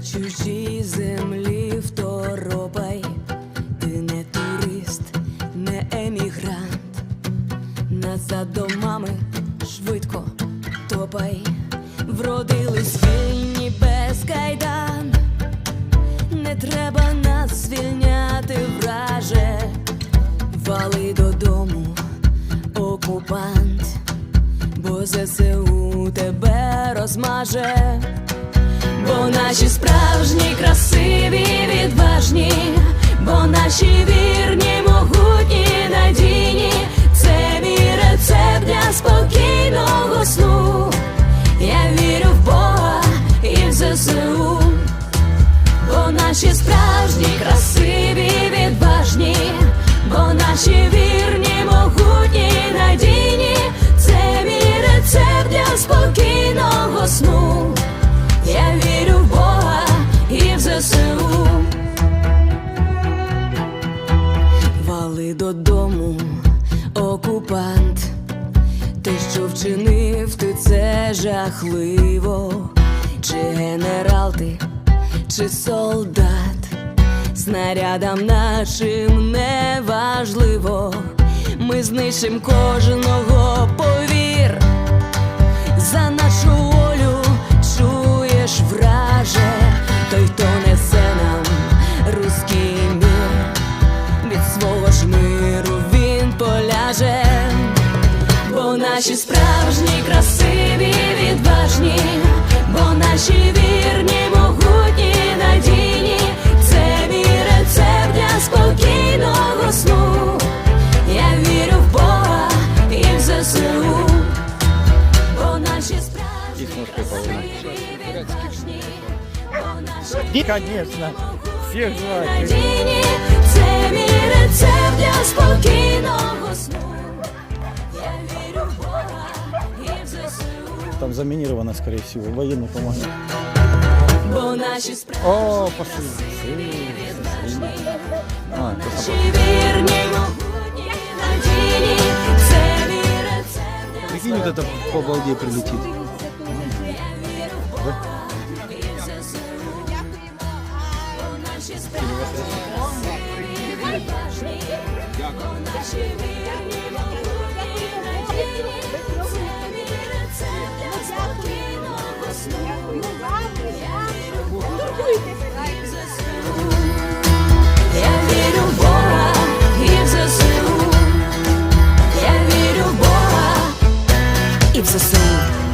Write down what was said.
на чужій землі второпай, ти не турист, не емігрант, назад до мами швидко топай, вродились вільні без кайдан, не треба нас звільняти, враже, вали додому, окупант, бо ЗСУ тебе розмаже наші справжні, красиві, відважні, бо наші вірні, могутні, надійні, це мій рецепт для спокійного сну. Я вірю в Бога і в ЗСУ, додому, окупант. Ти що вчинив, ти це жахливо, чи генерал ти, чи солдат, снарядам нашим не важливо, ми знищим кожного наші справжні, красиві, відважні, бо наші вірні, могутні, надійні, це мій рецепт для спокійного сну. Я вірю в Бога і в ЗСУ, бо наші справжні, красиві, відважні, бо наші Конечно. Звать. надійні, це мій рецепт для спокійного Там заминировано, скорее всего. Военный помогает. бо наші справжні О, пошли. А, это наші вірні, могутні, надійні, це мій рецепт для Прикинь, вот это по балде прилетит. Я вірю assim.